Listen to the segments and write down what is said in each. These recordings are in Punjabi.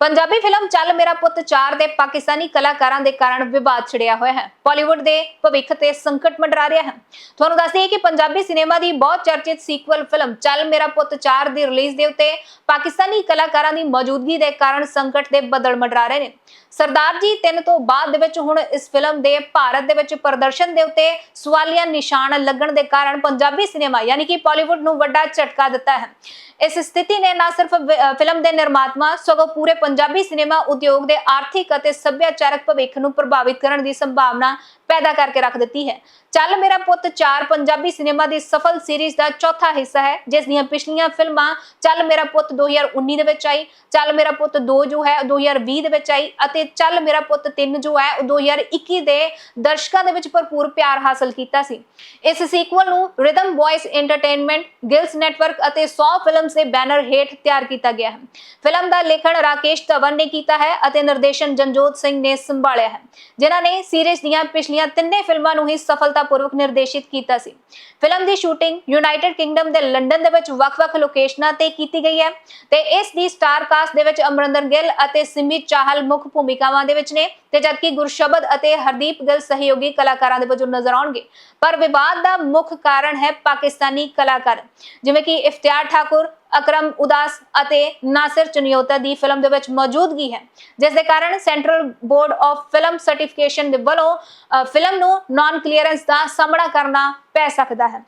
ਪੰਜਾਬੀ ਫਿਲਮ ਚੱਲ ਮੇਰਾ ਪੁੱਤ 4 ਦੇ ਪਾਕਿਸਤਾਨੀ ਕਲਾਕਾਰਾਂ ਦੇ ਕਾਰਨ ਵਿਵਾਦ ਛਿੜਿਆ ਹੋਇਆ ਹੈ। ਬਾਲੀਵੁੱਡ ਦੇ ਭਵਿੱਖ ਤੇ ਸੰਕਟ ਮੰਡਰਾ ਰਿਹਾ ਹੈ। ਤੁਹਾਨੂੰ ਦੱਸ ਦਈਏ ਕਿ ਪੰਜਾਬੀ ਸਿਨੇਮਾ ਦੀ ਬਹੁਤ ਚਰਚਿਤ ਸੀਕਵਲ ਫਿਲਮ ਚੱਲ ਮੇਰਾ ਪੁੱਤ 4 ਦੀ ਰਿਲੀਜ਼ ਦੇ ਉੱਤੇ ਪਾਕਿਸਤਾਨੀ ਕਲਾਕਾਰਾਂ ਦੀ ਮੌਜੂਦਗੀ ਦੇ ਕਾਰਨ ਸੰਕਟ ਦੇ ਬੱਦਲ ਮੰਡਰਾ ਰਹੇ ਨੇ। ਸਰਦਾਰ ਜੀ 3 ਤੋਂ ਬਾਅਦ ਦੇ ਵਿੱਚ ਹੁਣ ਇਸ ਫਿਲਮ ਦੇ ਭਾਰਤ ਦੇ ਵਿੱਚ ਪ੍ਰਦਰਸ਼ਨ ਦੇ ਉੱਤੇ ਸਵਾਲੀਆ ਨਿਸ਼ਾਨ ਲੱਗਣ ਦੇ ਕਾਰਨ ਪੰਜਾਬੀ ਸਿਨੇਮਾ ਯਾਨੀ ਕਿ ਬਾਲੀਵੁੱਡ ਨੂੰ ਵੱਡਾ ਝਟਕਾ ਦਿੱਤਾ ਹੈ। ਇਸ ਸਥਿਤੀ ਨੇ ਨਾ ਸਿਰਫ ਫਿਲਮ ਦੇ ਨਿਰਮਾਤਾਵਾਂ ਸਗੋਂ ਪੂਰੇ ਪੰਜਾਬੀ ਸਿਨੇਮਾ ਉਦਯੋਗ ਦੇ ਆਰਥਿਕ ਅਤੇ ਸੱਭਿਆਚਾਰਕ ਭਵਿੱਖ ਨੂੰ ਪ੍ਰਭਾਵਿਤ ਕਰਨ ਦੀ ਸੰਭਾਵਨਾ ਪੈਦਾ ਕਰਕੇ ਰੱਖ ਦਿੱਤੀ ਹੈ। ਚੱਲ ਮੇਰਾ ਪੁੱਤ 4 ਪੰਜਾਬੀ ਸਿਨੇਮਾ ਦੀ ਸਫਲ ਸੀਰੀਜ਼ ਦਾ ਚੌਥਾ ਹਿੱਸਾ ਹੈ, ਜਿਸ ਦੀਆਂ ਪਿਛਲੀਆਂ ਫਿਲਮਾਂ ਚੱਲ ਮੇਰਾ ਪੁੱਤ 2019 ਦੇ ਵਿੱਚ ਆਈ, ਚੱਲ ਮੇਰਾ ਪੁੱਤ 2 ਜੋ ਹੈ ਉਹ 2020 ਦੇ ਵਿੱਚ ਆਈ ਅਤੇ ਚੱਲ ਮੇਰਾ ਪੁੱਤ 3 ਜੋ ਹੈ 2021 ਦੇ ਦਰਸ਼ਕਾਂ ਦੇ ਵਿੱਚ ਭਰਪੂਰ ਪਿਆਰ ਹਾਸਲ ਕੀਤਾ ਸੀ। ਇਸ ਸੀਕਵਲ ਨੂੰ Rhythm Boyz Entertainment Gillz network ਅਤੇ 100 ਫਿਲਮਸ ਦੇ ਬੈਨਰ ਹੇਠ ਤਿਆਰ ਕੀਤਾ ਗਿਆ ਹੈ। ਫਿਲਮ ਦਾ ਲੇਖਣ ਰਾਕੇਸ਼ ਧਵਨ ਨੇ ਕੀਤਾ ਹੈ ਅਤੇ ਨਿਰਦੇਸ਼ਨ ਜੰਜੋਤ ਸਿੰਘ ਨੇ ਸੰਭਾਲਿਆ ਹੈ, ਜਿਨ੍ਹਾਂ ਨੇ ਸੀਰੀਜ਼ ਦੀਆਂ ਪਿਛਲੀਆਂ ਤਿੰਨੇ ਫਿਲਮਾਂ ਨੂੰ ਹੀ ਸਫਲਤਾਪੂਰਵਕ ਨਿਰਦੇਸ਼ਿਤ ਕੀਤਾ ਸੀ। ਫਿਲਮ ਦੀ ਸ਼ੂਟਿੰਗ ਯੂਨਾਈਟਿਡ ਕਿੰਗਡਮ ਦੇ ਲੰਡਨ ਦੇ ਵਿੱਚ ਵੱਖ-ਵੱਖ ਲੋਕੇਸ਼ਨਾਂ ਤੇ ਕੀਤੀ ਗਈ ਹੈ ਤੇ ਇਸ ਦੀ ਸਟਾਰ ਕਾਸਟ ਦੇ ਵਿੱਚ ਅਮਰਿੰਦਰ ਗਿੱਲ ਅਤੇ ਸਿਮੀ ਚਾਹਲ ਮੁੱਖ ਭੂਮਿਕਾਵਾਂ ਦੇ ਵਿੱਚ ਨੇ ਤੇ ਜਦਕਿ ਗੁਰਸ਼ਬਦ ਅਤੇ ਹਰਦੀਪ ਗਿੱਲ ਸਹਿਯੋਗੀ ਕਲਾਕਾਰਾਂ ਦੇ ਵਜੋਂ ਨਜ਼ਰ ਆਉਣਗੇ, ਪਰ ਵਿਵਾਦ ਦਾ ਮੁੱਖ ਕਾਰਨ ਹੈ ਪਾਕਿਸਤਾਨੀ ਕਲਾਕਾਰ, ਜਿਵੇਂ ਕਿ ਇਫਤਿਆਰ ਠਾਕੁਰ ਅਕਰਮ ਉਦਾਸ ਅਤੇ ਨਾਸਿਰ ਚਨਿਓਤਾ ਦੀ ਫਿਲਮ ਦੇ ਵਿੱਚ ਮੌਜੂਦਗੀ ਹੈ ਜਿਸ ਦੇ ਕਾਰਨ Central Board of Film Certification ਦੇ ਵੱਲੋਂ ਅ, ਫਿਲਮ ਨੂੰ ਨਾਨ ਕਲੀਅਰੈਂਸ ਦਾ ਸਾਹਮਣਾ ਕਰਨਾ ਪੈ ਸਕਦਾ ਹੈ।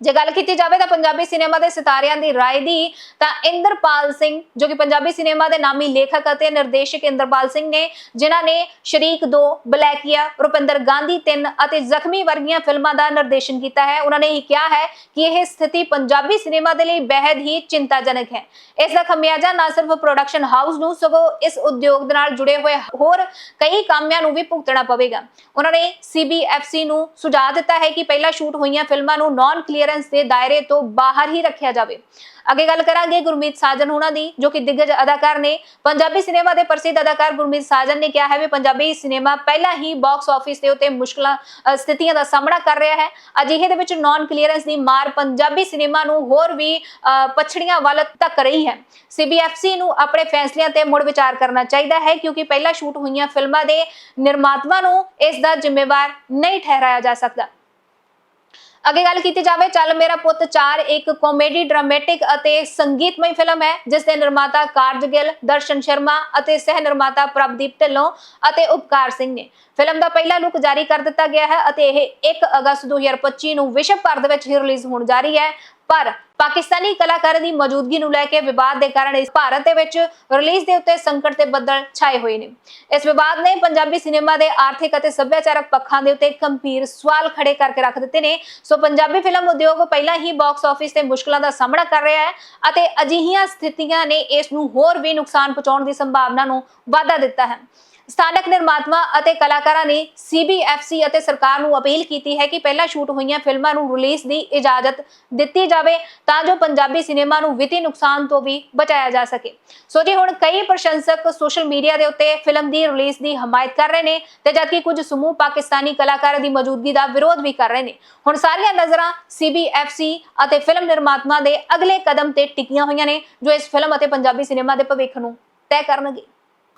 ਜੇ ਗੱਲ ਕੀਤੀ ਜਾਵੇ ਤਾਂ ਪੰਜਾਬੀ ਸਿਨੇਮਾ ਦੇ ਸਿਤਾਰਿਆਂ ਦੀ ਰਾਏ ਦੀ, ਤਾਂ ਇੰਦਰਪਾਲ ਸਿੰਘ, ਜੋ ਕਿ ਪੰਜਾਬੀ ਸਿਨੇਮਾ ਦੇ ਨਾਮੀ ਲੇਖਕ ਅਤੇ ਨਿਰਦੇਸ਼ਕ ਇੰਦਰਪਾਲ ਸਿੰਘ ਨੇ, ਜਿਨ੍ਹਾਂ ਨੇ ਸ਼ਰੀਕ 2 ਬਲੈਕੀਆ, ਰੁਪਿੰਦਰ ਗਾਂਧੀ 3 ਅਤੇ ਜ਼ਖਮੀ ਵਰਗੀਆਂ ਫਿਲਮਾਂ ਦਾ ਨਿਰਦੇਸ਼ਨ ਕੀਤਾ ਹੈ। ਉਹਨਾਂ ਨੇ ਹੀ ਕਿਹਾ ਹੈ ਕਿ ਇਹ ਸਥਿਤੀ ਪੰਜਾਬੀ ਸਿਨੇਮਾ ਦੇ ਲਈ ਬਹਿਦ ਹੀ ਚਿੰਤਾਜਨਕ ਹੈ। ਇਸ ਦਾ ਖਮਿਆਜਾ ਨਾ ਸਿਰਫ ਪ੍ਰੋਡਕਸ਼ਨ ਹਾਊਸ ਨੂੰ, ਸਗੋਂ ਇਸ ਉਦਯੋਗ ਦੇ ਨਾਲ ਜੁੜੇ ਹੋਏ ਹੋਰ ਕਈ ਕਾਮਿਆਂ ਨੂੰ ਵੀ ਭੁਗਤਣਾ ਪਵੇਗਾ। ਉਹਨਾਂ ਨੇ ਸੀਬੀਐਫਸੀ ਨੂੰ ਸੁਝਾਅ ਦਿੱਤਾ ਹੈ ਕਿ ਪਹਿਲਾਂ ਸ਼ੂਟ ਹੋਈਆਂ ਫਿਲਮਾਂ ਨੂੰ ਨਾਨ ਕਲੀਅਰ ਕਲੀਅਰੈਂਸ ਦੇ ਦਾਇਰੇ ਤੋਂ ਬਾਹਰ ਹੀ ਰੱਖਿਆ ਜਾਵੇ। ਅੱਗੇ ਗੱਲ ਕਰਾਂਗੇ ਗੁਰਮੀਤ ਸਾਜਨ ਹੋਣਾ ਦੀ ਜੋ ਕਿ ਦਿੱਗਜ ਅਦਾਕਾਰ ਨੇ। ਪੰਜਾਬੀ ਸਿਨੇਮਾ ਦੇ ਪ੍ਰਸਿੱਧ ਅਦਾਕਾਰ ਗੁਰਮੀਤ ਸਾਜਨ ਨੇ ਕਿਹਾ ਹੈ ਵੀ ਪੰਜਾਬੀ ਸਿਨੇਮਾ ਪਹਿਲਾਂ ਹੀ ਬਾਕਸ ਆਫਿਸ ਦੇ ਉੱਤੇ ਮੁਸ਼ਕਲਾਂ ਸਥਿਤੀਆਂ ਦਾ ਸਾਹਮਣਾ ਕਰ ਰਿਹਾ ਹੈ। ਅਜਿਹੇ ਦੇ ਵਿੱਚ ਨਾਨ ਕਲੀਅਰੈਂਸ ਦੀ ਮਾਰ ਪੰਜਾਬੀ ਸਿਨੇਮਾ ਨੂੰ ਹੋਰ ਵੀ ਅ, ਪਛੜੀਆਂ ਵੱਲ ਧੱਕ ਰਹੀ ਹੈ। ਸੀਬੀਐਫਸੀ ਨੂੰ ਆਪਣੇ ਫੈਸਲਿਆਂ ਤੇ ਮੁੜ ਵਿਚਾਰ ਕਰਨਾ ਚਾਹੀਦਾ ਹੈ ਕਿਉਂਕਿ ਪਹਿਲਾਂ ਸ਼ੂਟ ਹੋਈਆਂ ਫਿਲਮਾਂ ਦੇ ਨਿਰਮਾਤਾਵਾਂ ਨੂੰ ਇਸ ਦਾ ਜ਼ਿੰਮੇਵਾਰ ਨਹੀਂ ਠਹਿਰਾਇਆ ਜਾ ਸਕਦਾ। ਅੱਗੇ ਗੱਲ ਕੀਤੀ ਜਾਵੇ, ਚੱਲ ਮੇਰਾ ਪੁੱਤ 4 ਇੱਕ ਕਾਮੇਡੀ ਡਰਾਮੈਟਿਕ ਅਤੇ ਸੰਗੀਤਮਈ ਫਿਲਮ ਹੈ, ਜਿਸ ਦੇ ਨਿਰਮਾਤਾ ਕਾਰਜ ਗਿੱਲ, ਦਰਸ਼ਨ ਸ਼ਰਮਾ ਅਤੇ ਸਹਿ ਨਿਰਮਾਤਾ ਪ੍ਰਭਦੀਪ ਢਿੱਲੋਂ ਅਤੇ ਉਪਕਾਰ ਸਿੰਘ ਨੇ। ਫਿਲਮ ਦਾ ਪਹਿਲਾ ਲੁੱਕ ਜਾਰੀ ਕਰ ਦਿੱਤਾ ਗਿਆ ਹੈ ਅਤੇ ਇਹ 1 ਅਗਸਤ 2025 ਨੂੰ ਵਿਸ਼ਵ ਭਰ ਦੇ ਵਿੱਚ ਹੀ ਰਿਲੀਜ਼ ਹੋਣ ਜਾ ਰਹੀ ਹੈ। ਪਰ ਪਾਕਿਸਤਾਨੀ ਕਲਾਕਾਰਾਂ ਦੀ ਮੌਜੂਦਗੀ ਨੂੰ ਲੈ ਕੇ ਵਿਵਾਦ ਦੇ ਕਾਰਨ ਇਸ ਭਾਰਤ ਦੇ ਵਿੱਚ ਰਿਲੀਜ਼ ਦੇ ਉੱਤੇ ਸੰਕਟ ਦੇ ਬੱਦਲ ਛਾਏ ਹੋਏ ਨੇ। ਇਸ ਵਿਵਾਦ ਨੇ ਪੰਜਾਬੀ ਸਿਨੇਮਾ ਦੇ ਆਰਥਿਕ ਅਤੇ ਸੱਭਿਆਚਾਰਕ ਪੱਖਾਂ ਦੇ ਉੱਤੇ ਗੰਭੀਰ ਸਵਾਲ ਖੜੇ ਕਰਕੇ ਰੱਖ ਦਿੱਤੇ ਨੇ। ਸੋ ਪੰਜਾਬੀ ਫਿਲਮ ਉਦਯੋਗ ਪਹਿਲਾਂ ਹੀ ਬਾਕਸ ਆਫਿਸ ਤੇ ਮੁਸ਼ਕਲਾਂ ਦਾ ਸਾਹਮਣਾ ਕਰ ਰਿਹਾ ਹੈ ਅਤੇ ਅਜਿਹੀਆਂ ਸਥਿਤੀਆਂ ਨੇ ਇਸ ਨੂੰ ਹੋਰ ਵੀ ਨੁਕਸਾਨ ਪਹੁੰਚਾਉਣ ਦੀ ਸੰਭਾਵਨਾ ਨੂੰ ਵਾਧਾ ਦਿੱਤਾ ਹੈ। ਸਥਾਨਕ ਨਿਰਮਾਤਾਵਾਂ ਅਤੇ ਕਲਾਕਾਰਾਂ ਨੇ ਸੀਬੀਐਫਸੀ ਅਤੇ ਸਰਕਾਰ ਨੂੰ ਅਪੀਲ ਕੀਤੀ ਹੈ ਕਿ ਪਹਿਲਾਂ ਸ਼ੂਟ ਹੋਈਆਂ ਫਿਲਮਾਂ ਨੂੰ ਰਿਲੀਜ਼ ਦੀ ਇਜਾਜ਼ਤ ਦਿੱਤੀ ਜਾਵੇ ਤਾਂ ਜੋ ਪੰਜਾਬੀ ਸਿਨੇਮਾ ਨੂੰ ਵਿੱਤੀ ਨੁਕਸਾਨ ਤੋਂ ਵੀ ਬਚਾਇਆ ਜਾ ਸਕੇ। ਸੋ ਜੀ, ਹੁਣ ਕਈ ਪ੍ਰਸ਼ੰਸਕ ਸੋਸ਼ਲ ਮੀਡੀਆ ਦੇ ਉੱਤੇ ਫਿਲਮ ਦੀ ਰਿਲੀਜ਼ ਦੀ ਹਮਾਇਤ ਕਰ ਰਹੇ ਨੇ ਤੇ ਜਦਕਿ ਕੁਝ ਸਮੂਹ ਪਾਕਿਸਤਾਨੀ ਕਲਾਕਾਰਾਂ ਦੀ ਮੌਜੂਦਗੀ ਦਾ ਵਿਰੋਧ ਵੀ ਕਰ ਰਹੇ ਨੇ। ਹੁਣ ਸਾਰੀਆਂ ਨਜ਼ਰਾਂ ਸੀਬੀਐਫਸੀ ਅਤੇ ਫਿਲਮ ਨਿਰਮਾਤਾਵਾਂ ਦੇ ਅਗਲੇ ਕਦਮ ਤੇ ਟਿਕੀਆਂ ਹੋਈਆਂ ਨੇ ਜੋ ਇਸ ਫਿਲਮ ਅਤੇ ਪੰਜਾਬੀ ਸਿਨੇਮਾ ਦੇ ਭਵਿੱਖ ਨੂੰ ਤੈਅ ਕਰਨਗੇ।